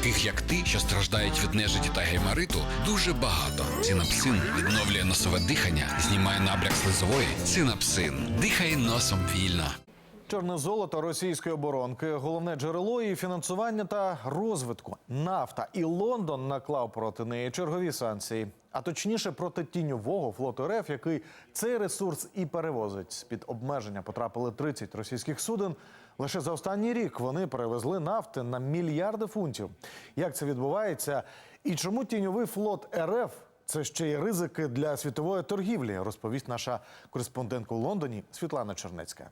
таких як ти, що страждають від нежиті та геймариту, дуже багато. Цинапсин відновлює носове дихання, знімає набряк слизової. Цинапсин. Дихай носом вільно. Чорне золото російської оборонки, головне джерело її фінансування та розвитку. Нафта і Лондон наклав проти неї чергові санкції, а точніше проти тіньового флоту РФ, який цей ресурс і перевозить. З під обмеження потрапили 30 російських суден. Лише за останній рік вони перевезли нафти на мільярди фунтів. Як це відбувається? І чому тіньовий флот РФ це ще й ризики для світової торгівлі? Розповість наша кореспондентка у Лондоні Світлана Чернецька.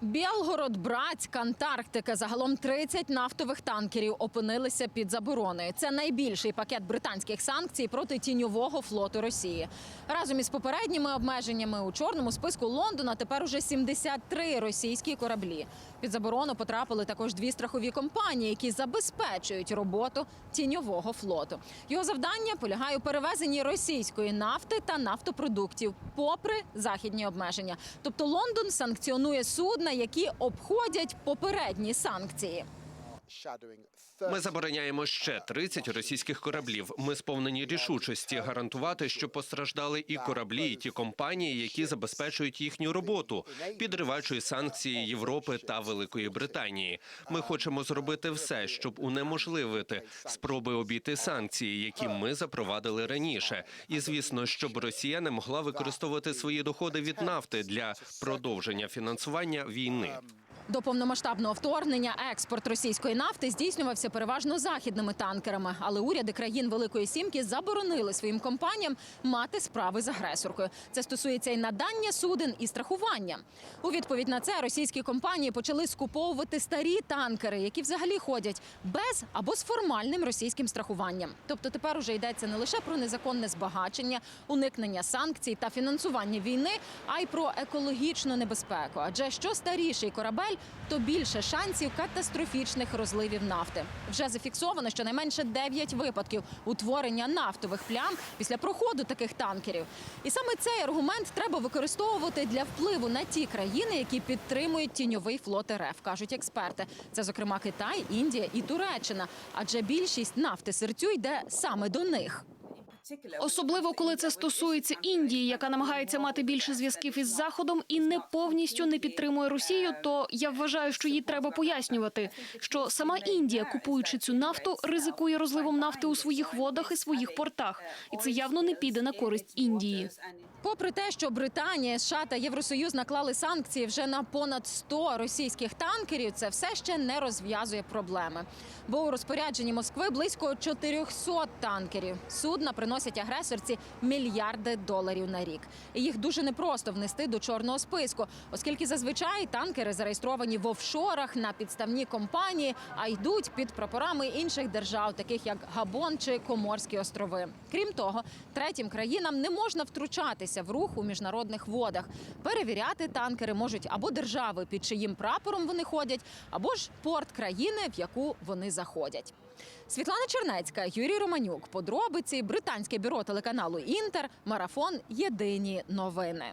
Білгород, Братськ, Антарктика. Загалом 30 нафтових танкерів опинилися під забороною. Це найбільший пакет британських санкцій проти тіньового флоту Росії. Разом із попередніми обмеженнями у чорному списку Лондона тепер уже 73 російські кораблі. Під заборону потрапили також дві страхові компанії, які забезпечують роботу тіньового флоту. Його завдання полягає у перевезенні російської нафти та нафтопродуктів, попри західні обмеження. Тобто Лондон санкціонує судна, які обходять попередні санкції. Ми забороняємо ще 30 російських кораблів. Ми сповнені рішучості гарантувати, що постраждали і кораблі, і ті компанії, які забезпечують їхню роботу, підриваючи санкції Європи та Великої Британії. Ми хочемо зробити все, щоб унеможливити спроби обійти санкції, які ми запровадили раніше. І звісно, щоб Росія не могла використовувати свої доходи від нафти для продовження фінансування війни. До повномасштабного вторгнення експорт російської нафти здійснювався переважно західними танкерами, але уряди країн Великої Сімки заборонили своїм компаніям мати справи з агресоркою. Це стосується і надання суден, і страхування. У відповідь на це російські компанії почали скуповувати старі танкери, які взагалі ходять без або з формальним російським страхуванням. Тобто тепер уже йдеться не лише про незаконне збагачення, уникнення санкцій та фінансування війни, а й про екологічну небезпеку. Адже що старіший корабель, то більше шансів катастрофічних розливів нафти. Вже зафіксовано щонайменше 9 випадків утворення нафтових плям після проходу таких танкерів. І саме цей аргумент треба використовувати для впливу на ті країни, які підтримують тіньовий флот РФ, кажуть експерти. Це, зокрема, Китай, Індія і Туреччина. Адже більшість нафти серцю йде саме до них. Особливо коли це стосується Індії, яка намагається мати більше зв'язків із заходом і не повністю не підтримує Росію. То я вважаю, що їй треба пояснювати, що сама Індія, купуючи цю нафту, ризикує розливом нафти у своїх водах і своїх портах, і це явно не піде на користь Індії. Попри те, що Британія, США та Євросоюз наклали санкції вже на понад 100 російських танкерів, це все ще не розв'язує проблеми. Бо у розпорядженні Москви близько 400 танкерів. Судна приносять агресорці мільярди доларів на рік. І їх дуже непросто внести до чорного списку, оскільки зазвичай танкери зареєстровані в офшорах на підставні компанії, а йдуть під прапорами інших держав, таких як Габон чи Коморські острови. Крім того, третім країнам не можна втручатися в рух у міжнародних водах. Перевіряти танкери можуть або держави, під чиїм прапором вони ходять, або ж порт країни, в яку вони заходять. Світлана Чернецька, Юрій Романюк. Подробиці британське бюро телеканалу Інтер. Марафон. Єдині новини.